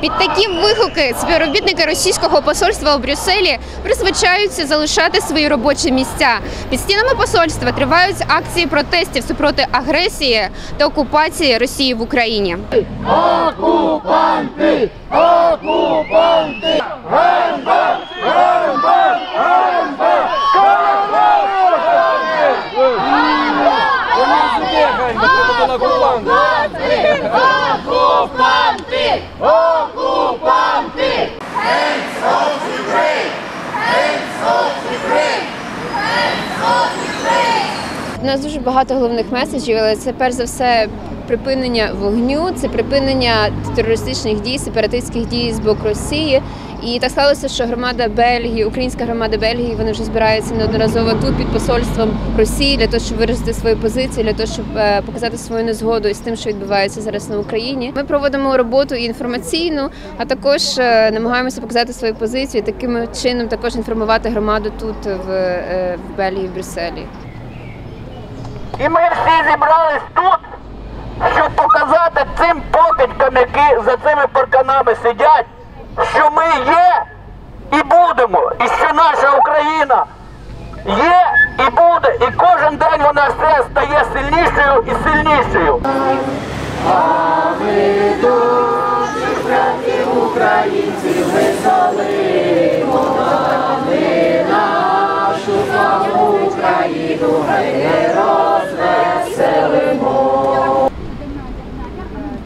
Під такі вигуки співробітники російського посольства у Брюсселі призвичаються залишати свої робочі місця. Під стінами посольства тривають акції протестів супроти агресії та окупації Росії в Україні. У нас дуже багато головних меседжів, але це перш за все припинення вогню, це припинення терористичних дій, сепаратистських дій з боку Росії. І так сталося, що громада Бельгії, українська громада Бельгії, вони вже збираються неодноразово тут під посольством Росії для того, щоб виразити свої позиції, для того, щоб е, показати свою незгоду із тим, що відбувається зараз на Україні. Ми проводимо роботу інформаційну, а також е, намагаємося показати свої позиції, таким чином також інформувати громаду тут в, е, Бельгії, в Брюсселі. І ми всі зібрались тут, цим покидькам, які за цими парканами сидять, що ми є і будемо, і що наша Україна є і буде, і кожен день вона все стає сильнішою і сильнішою.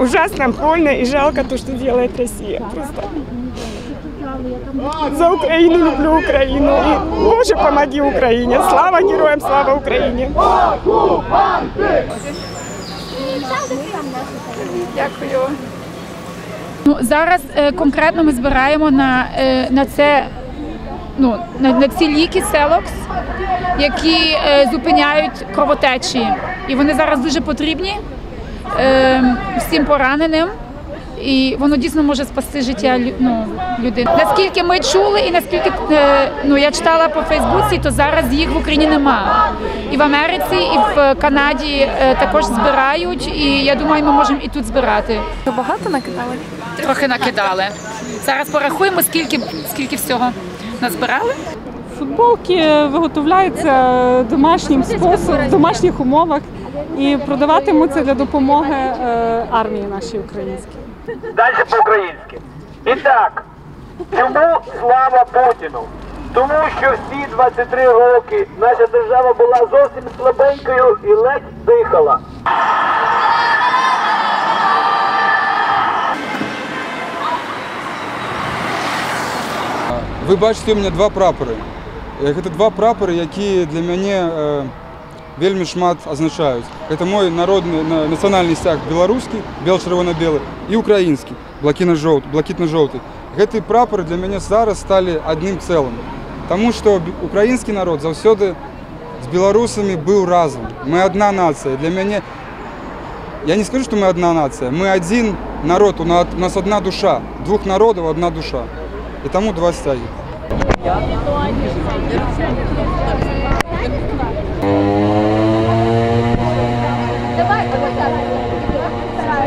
Ужасно больно и жалко то, что делает Россия. Просто за Украину люблю Украину. И, Боже, помоги Украине. Слава героям, слава Украине. Дякую. Ну, зараз е, конкретно ми збираємо на, е, на це ну, на, на ці ліки Селокс, які е, зупиняють кровотечі. І вони зараз дуже потрібні всім пораненим. І воно дійсно може спасти життя ну, людини. Наскільки ми чули, і наскільки е, ну, я читала по Фейсбуці, то зараз їх в Україні нема. І в Америці, і в Канаді е, також збирають. І я думаю, ми можемо і тут збирати. Багато накидали? Трохи накидали. Зараз порахуємо, скільки, скільки всього назбирали. Футболки виготовляються домашнім способом, в домашніх умовах і продаватимуться для допомоги е, армії нашій українській. Далі по-українськи. І так, чому слава Путіну? Тому що всі 23 роки наша держава була зовсім слабенькою і ледь дихала. Ви бачите у мене два прапори. Е, Це два прапори, які для мене е, вельми шмат означають. Це мой народний на- національний стяг білоруський, біл-червоно-білий, і український, блакитно-жовтий. блакитно-жовтий. Ці прапори для мене зараз стали одним цілим. Тому що бі- український народ завжди з білорусами був разом. Ми одна нація. Для мене я не скажу, что мы одна нация. Мы один народ, у нас, у нас одна душа. Двух народов одна душа. И тому два стяги. 好多啊！